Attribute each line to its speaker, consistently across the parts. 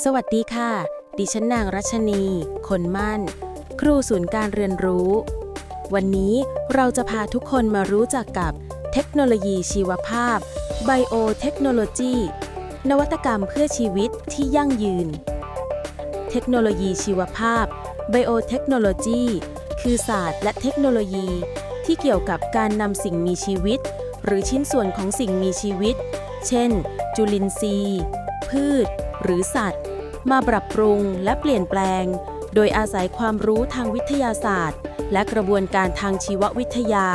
Speaker 1: สวัสดีค่ะ ดิฉันนางรัชนี คนมั่น ครูศูนย์การเรียนรู้ วันนี้เราจะพาทุกคนมารู้จักกับเทคโนโลยีชีวภาพ Biotechnology นวัตกรรมเพื่อชีวิตที่ยั่งยืน เทคโนโลยีชีวภาพ Biotechnology คือศาสตร์และเทคโนโลยี ที่เกี่ยวกับการนำสิ่งมีชีวิต หรือชิ้นส่วนของสิ่งมีชีวิต เช่น จุลินทรีย์ พืช หรือสัตว์ มาปรับปรุงและเปลี่ยนแปลง โดยอาศัยความรู้ทางวิทยาศาสตร์ และกระบวนการทางชีววิทยา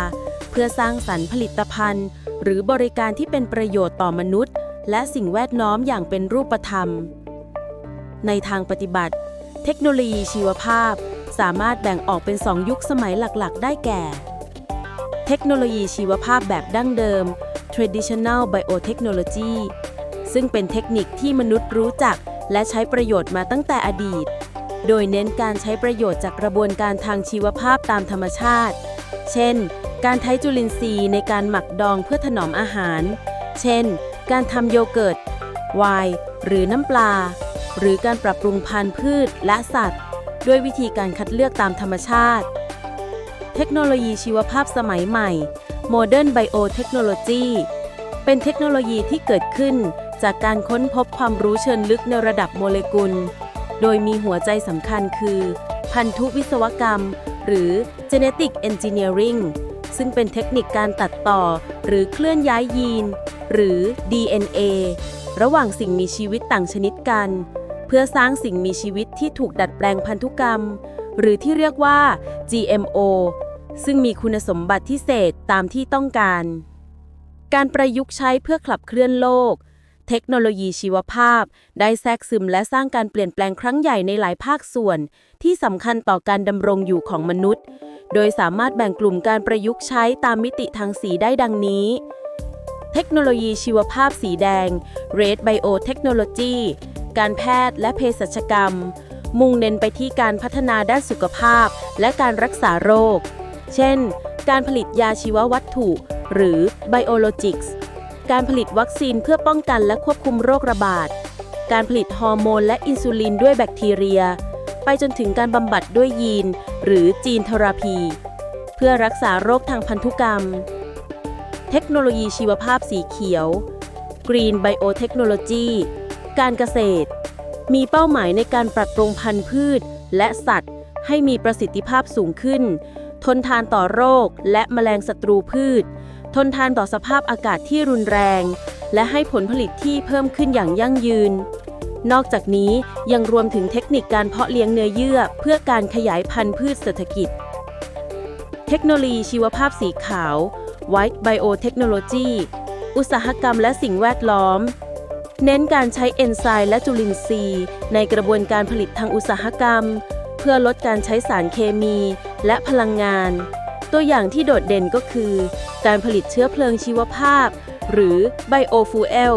Speaker 1: เพื่อสร้างสรรค์ผลิตภัณฑ์ หรือบริการที่เป็นประโยชน์ต่อมนุษย์ และสิ่งแวดล้อมอย่างเป็นรูปธรรม ในทางปฏิบัติ เทคโนโลยีชีวภาพ สามารถแบ่งออกเป็น2ยุคสมัยหลักๆ ได้แก่ เทคโนโลยีชีวภาพแบบดั้งเดิม traditional biotechnology ซึ่งเป็นเทคนิคที่มนุษย์รู้จัก และใช้ประโยชน์มาตั้งแต่อดีต โดยเน้นการใช้ประโยชน์จากกระบวนการทางชีวภาพตามธรรมชาติ เช่น การใช้จุลินทรีย์ในการหมักดองเพื่อถนอมอาหาร เช่น การทำโยเกิร์ตไวน์หรือน้ำปลา หรือการปรับปรุงพันธุ์พืชและสัตว์ ด้วยวิธีการคัดเลือกตามธรรมชาติ เทคโนโลยีชีวภาพสมัยใหม่ Modern Biotechnology เป็นเทคโนโลยีที่เกิดขึ้น จากการค้นพบความรู้เชิงลึกในระดับโมเลกุล โดยมีหัวใจสำคัญคือ พันธุวิศวกรรม หรือ Genetic Engineering ซึ่งเป็นเทคนิคการตัดต่อ หรือเคลื่อนย้ายยีน หรือ DNA ระหว่างสิ่งมีชีวิตต่างชนิดกัน เพื่อสร้างสิ่งมีชีวิตที่ถูกดัดแปลงพันธุกรรม หรือที่เรียกว่า GMO ซึ่งมีคุณสมบัติพิเศษตามที่ต้องการ การประยุกต์ใช้เพื่อขับเคลื่อนโลก เทคโนโลยีชีวภาพ ได้แทรกซึมและสร้างการเปลี่ยนแปลงครั้งใหญ่ในหลายภาคส่วน ที่สำคัญต่อการดำรงอยู่ของมนุษย์ โดยสามารถแบ่งกลุ่มการประยุกต์ใช้ตามมิติทางสีได้ดังนี้ เทคโนโลยีชีวภาพสีแดง Red Biotechnology การแพทย์และเภสัชกรรม มุ่งเน้นไปที่การพัฒนาด้านสุขภาพและการรักษาโรค เช่น การผลิตยาชีววัตถุ หรือ Biologics การผลิตวัคซีนเพื่อป้องกันและควบคุมโรคระบาด การผลิตฮอร์โมนและอินซูลินด้วยแบคทีเรีย ไปจนถึงการบำบัดด้วยยีน หรือจีนเทอราพี เพื่อรักษาโรคทางพันธุกรรม เทคโนโลยีชีวภาพสีเขียว Green Biotechnology การเกษตร มีเป้าหมายในการปรับปรุงพันธุ์พืช และสัตว์ ให้มีประสิทธิภาพสูงขึ้น ทนทานต่อโรคและแมลงศัตรูพืช ทนทานต่อสภาพอากาศที่รุนแรง และให้ผลผลิตที่เพิ่มขึ้นอย่างยั่งยืน นอกจากนี้ยังรวมถึงเทคนิคการเพาะเลี้ยงเนื้อเยื่อ เพื่อการขยายพันธุ์พืชเศรษฐกิจ เทคโนโลยีชีวภาพสีขาว White Biotechnology อุตสาหกรรมและสิ่งแวดล้อม เน้นการใช้เอนไซม์และจุลินทรีย์ ในกระบวนการผลิตทางอุตสาหกรรม เพื่อลดการใช้สารเคมีและพลังงาน ตัวอย่างที่โดดเด่นก็คือ การผลิตเชื้อเพลิงชีวภาพ หรือ Biofuel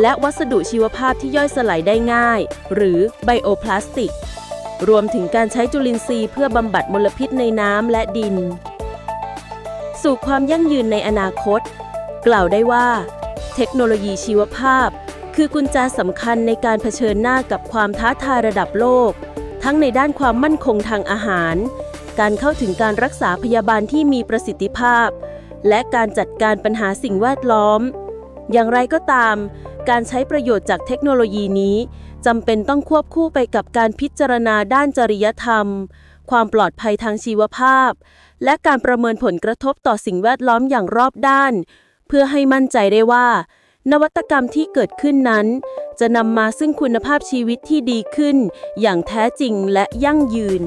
Speaker 1: และวัสดุชีวภาพที่ย่อยสลายได้ง่าย หรือ Bioplastic รวมถึงการใช้จุลินทรีย์เพื่อบำบัดมลพิษในน้ำและดิน สู่ความยั่งยืนในอนาคต กล่าวได้ว่า เทคโนโลยีชีวภาพ คือกุญแจสำคัญในการเผชิญหน้ากับความท้าทายระดับโลก ทั้งในด้านความมั่นคงทางอาหาร การเข้าถึงการรักษาพยาบาลที่มีประสิทธิภาพ และการจัดการปัญหาสิ่งแวดล้อม อย่างไรก็ตาม การใช้ประโยชน์จากเทคโนโลยีนี้จำเป็นต้องควบคู่ไปกับการพิจารณาด้านจริยธรรม ความปลอดภัยทางชีวภาพ และการประเมินผลกระทบต่อสิ่งแวดล้อมอย่างรอบด้าน เพื่อให้มั่นใจได้ว่า นวัตกรรมที่เกิดขึ้นนั้น จะนำมาซึ่งคุณภาพชีวิตที่ดีขึ้น อย่างแท้จริงและยั่งยืน